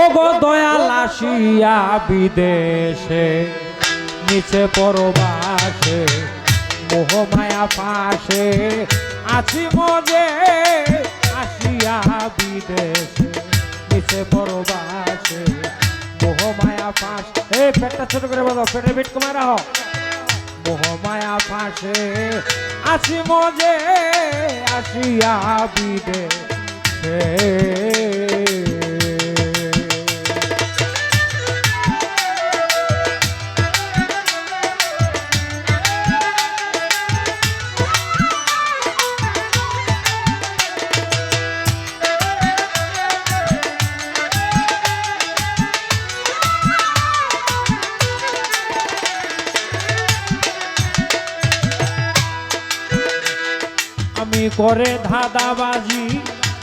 ও গো দয়াল আসিয়া বিদেশে, নিচে পরবাসে মোহমায়া পাশে, আছি মজে আসিয়া বিদেশে, নিচে পরবাসে মোহমায়া পাশ। এই পেটটা ছোট করে বলো, পেট কমায় রাখো মোহমায়া পাশে, আছি মজে আসিয়া বিদেশে। করে ধাঁধাবাজি,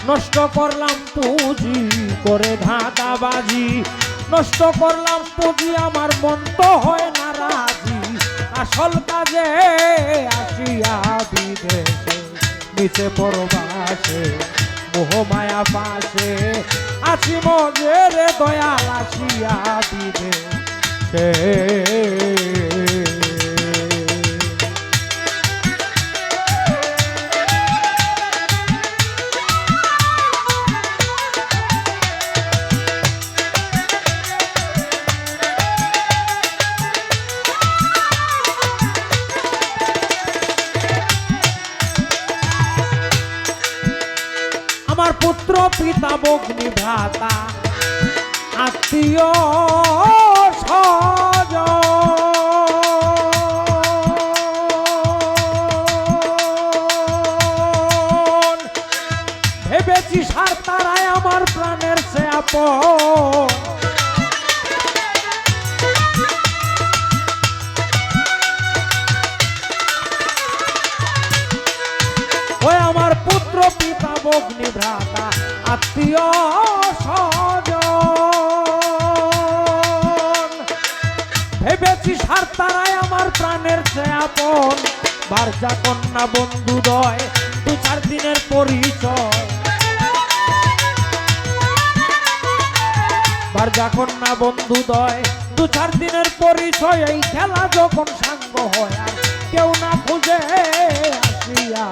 নষ্ট করলাম পুঁজি করে ধাঁধাবাজি, নষ্ট করলাম পুঁজি, আমার মন তো হয় না রাজি আসল কাজে আসিয়া বিদেশে, নিচে পরবাসে মোহমায়া পাশে, আছি মজে রে দয়াল আসিয়া বিদেশে। পিতা বগ্নি ভ্রাতা আত্মীয় সজ ভেবেছি সার তারাই আমার প্রাণের সে ওই আমার পুত্র পিতা বগ্নি ভ্রাতা আত্মীয় স্বজন। ভেবেছি সার তারাই আমার প্রাণের আপন বারজা কন্যা দু চার দিনের পরিচয়। বারজা কন্যা বন্ধু দয়, দু চার দিনের পরিচয়। এই খেলা যখন সাঙ্গ হয় কেউ না খুঁজে আসিয়া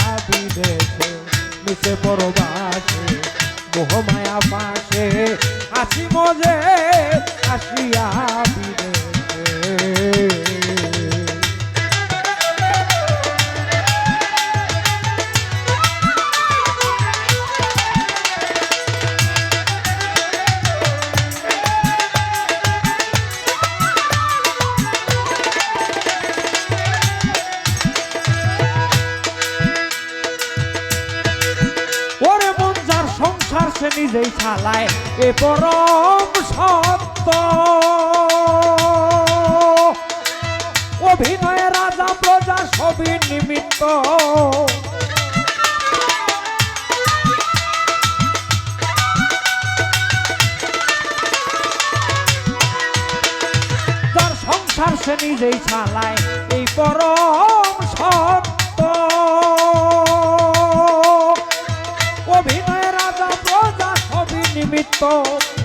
মোহমায়া পাশে আসি মজে আসিয়া সে নিজেই চালায় এ পরম সত্য। অভিনয়ে রাজা, প্রজা সবই নিমিত্ত। সে নিজেই চালায় এই পরম নিমিত্ত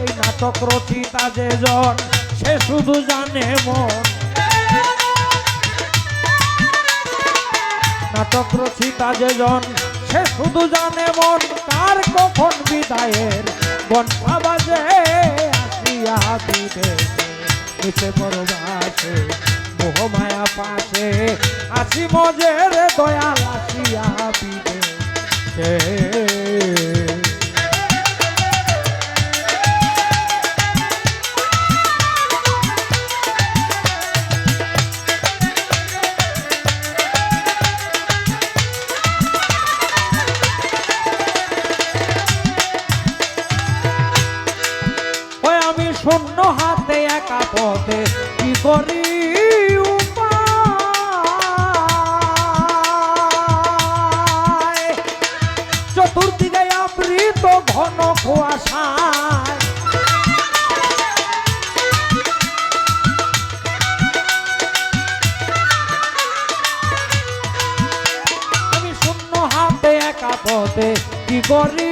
এই নাটক রচিতা যে জন সে শুধু জানে মন। নাটক রচিতা যে জন সে শুধু জানে মন, কার কখন বিদায়ের ঘণ্টা বাজে আসিয়া বিদেশে নিচে পরবাসে মোহমায়া পাশে, আসি মজের দয়াল আসিয়া বিদেশে ওই শূন্য হাতে একা পথে কি করি? চতুর্দিকে আবৃত ঘন কুয়াশায় শূন্য হাতে একা পথে কি করি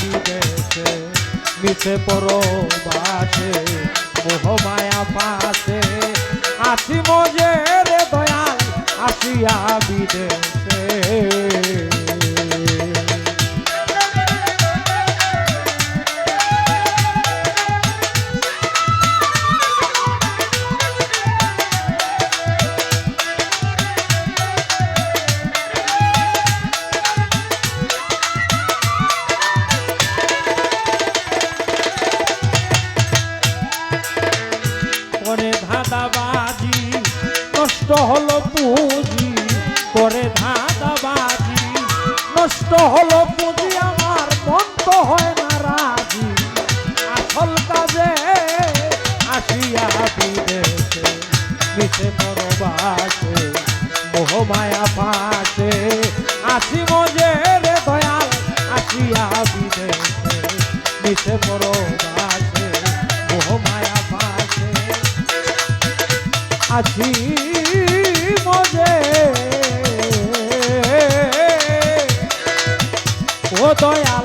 বিদেশে মিশে পরবাসে মোহমায়া আছি মজে। ও দয়ালা